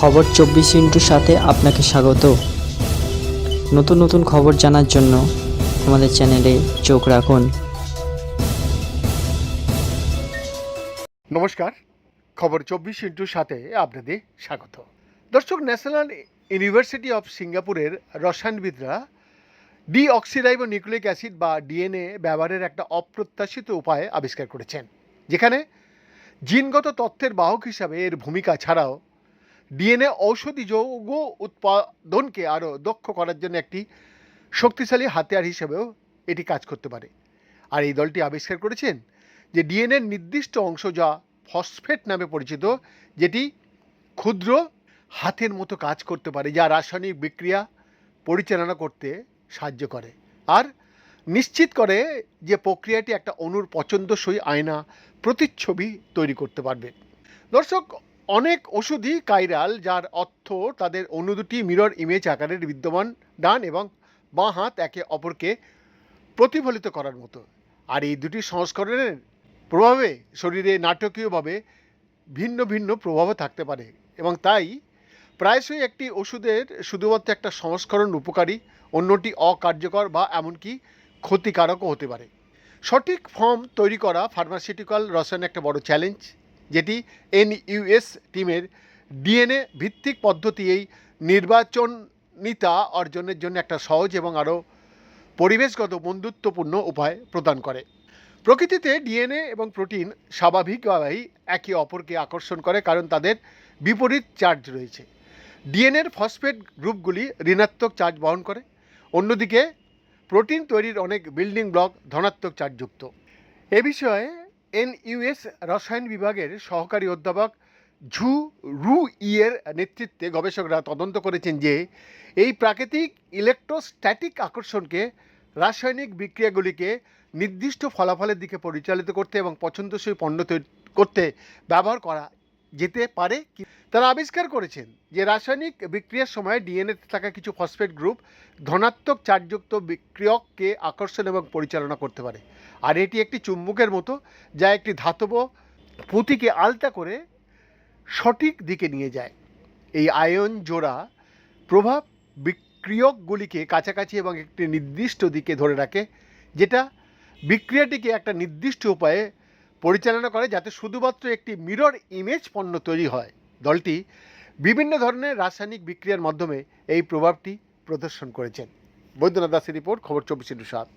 খবর চব্বিশ ইন্টুর সাথে আপনাকে স্বাগত। নতুন নতুন খবর জানার জন্য আমাদের চ্যানেলে চোখ রাখুন। নমস্কার, খবর চব্বিশ ইন্টুর সাথে আপনাদের স্বাগত। দর্শক, ন্যাশনাল ইউনিভার্সিটি অফ সিঙ্গাপুরের রসায়নবিদরা ডিঅক্সিরাইবো নিউক্লিক অ্যাসিড বা ডিএনএ ব্যবহারের একটা অপ্রত্যাশিত উপায় আবিষ্কার করেছেন। যেখানে জিনগত তথ্যের বাহক হিসাবে এর ভূমিকা ছাড়াও ডিএনএ ঔষধি যৌগ উৎপাদনকে আরও দক্ষ করার জন্য একটি শক্তিশালী হাতিয়ার হিসেবেও এটি কাজ করতে পারে। আর এই দলটি আবিষ্কার করেছেন যে ডিএনএর নির্দিষ্ট অংশ যা ফসফেট নামে পরিচিত, যেটি ক্ষুদ্র হাতের মতো কাজ করতে পারে, যা রাসায়নিক বিক্রিয়া পরিচালনা করতে সাহায্য করে। আর নিশ্চিত করে যে প্রক্রিয়াটি একটা অনুর পছন্দসই আয়না প্রতিচ্ছবি তৈরি করতে পারবে। দর্শক অনেক ওষুধই কাইরাল, যার অর্থ তাদের অন্য দুটি মিরর ইমেজ আকারের বিদ্যমান ডান এবং বাঁ হাত একে অপরকে প্রতিফলিত করার মতো। আর এই দুটি সংস্করণের প্রভাবে শরীরে নাটকীয়ভাবে ভিন্ন ভিন্ন প্রভাবও থাকতে পারে এবং তাই প্রায়শই একটি ওষুধের শুধুমাত্র একটা সংস্করণ উপকারী, অন্যটি অকার্যকর বা এমনকি ক্ষতিকারকও হতে পারে। সঠিক ফর্ম তৈরি করা ফার্মাসিউটিক্যাল রসায়ন একটা বড় চ্যালেঞ্জ যেটি এনইউএস টিমের ডিএনএ ভিত্তিক পদ্ধতি এই নির্বাচনিতা অর্জনের জন্য একটা সহজ এবং আরও পরিবেশগত বন্ধুত্বপূর্ণ উপায় প্রদান করে। প্রকৃতিতে ডিএনএ এবং প্রোটিন স্বাভাবিকভাবেই একে অপরকে আকর্ষণ করে কারণ তাদের বিপরীত চার্জ রয়েছে। ডিএনএর ফসফেট গ্রুপগুলি ঋণাত্মক চার্জ বহন করে, অন্যদিকে প্রোটিন তৈরির অনেক বিল্ডিং ব্লক ধনাত্মক চার্জযুক্ত। এ বিষয়ে এনইউএস রসায়ন বিভাগের সহকারী অধ্যাপক ঝু রু ইয়ের নেতৃত্বে গবেষকরা তদন্ত করেছেন যে এই প্রাকৃতিক ইলেকট্রোস্ট্যাটিক আকর্ষণকে রাসায়নিক বিক্রিয়াগুলিকে নির্দিষ্ট ফলাফলের দিকে পরিচালিত করতে এবং পছন্দসই পণ্য তৈরি করতে ব্যবহার করা যেতে পারে তারা আবিষ্কার করেছেন যে রাসায়নিক বিক্রিয়ার সময় ডিএনএতে থাকা কিছু ফসফেট গ্রুপ ধনাত্মক চার্জযুক্ত বিক্রিয়ককে আকর্ষণ এবং পরিচালনা করতে পারে। আর এটি একটি চুম্বকের মতো, যা একটি ধাতব পুঁতিকে আলতা করে সঠিক দিকে নিয়ে যায়। এই আয়ন জোড়া প্রভাব বিক্রিয়কগুলিকে কাছাকাছি এবং একটি নির্দিষ্ট দিকে ধরে রাখে, যেটা বিক্রিয়াটিকে একটা নির্দিষ্ট উপায়ে পরিচালনা করে, যাতে শুধুমাত্র একটি মিরর ইমেজ পণ্য তৈরি হয়। দলটি বিভিন্ন ধরনের রাসায়নিক বিক্রিয়ার মাধ্যমে এই প্রভাবটি প্রদর্শন করেছেন। বৈদ্যনাথ দাসের রিপোর্ট, খবর চব্বিশ সাত।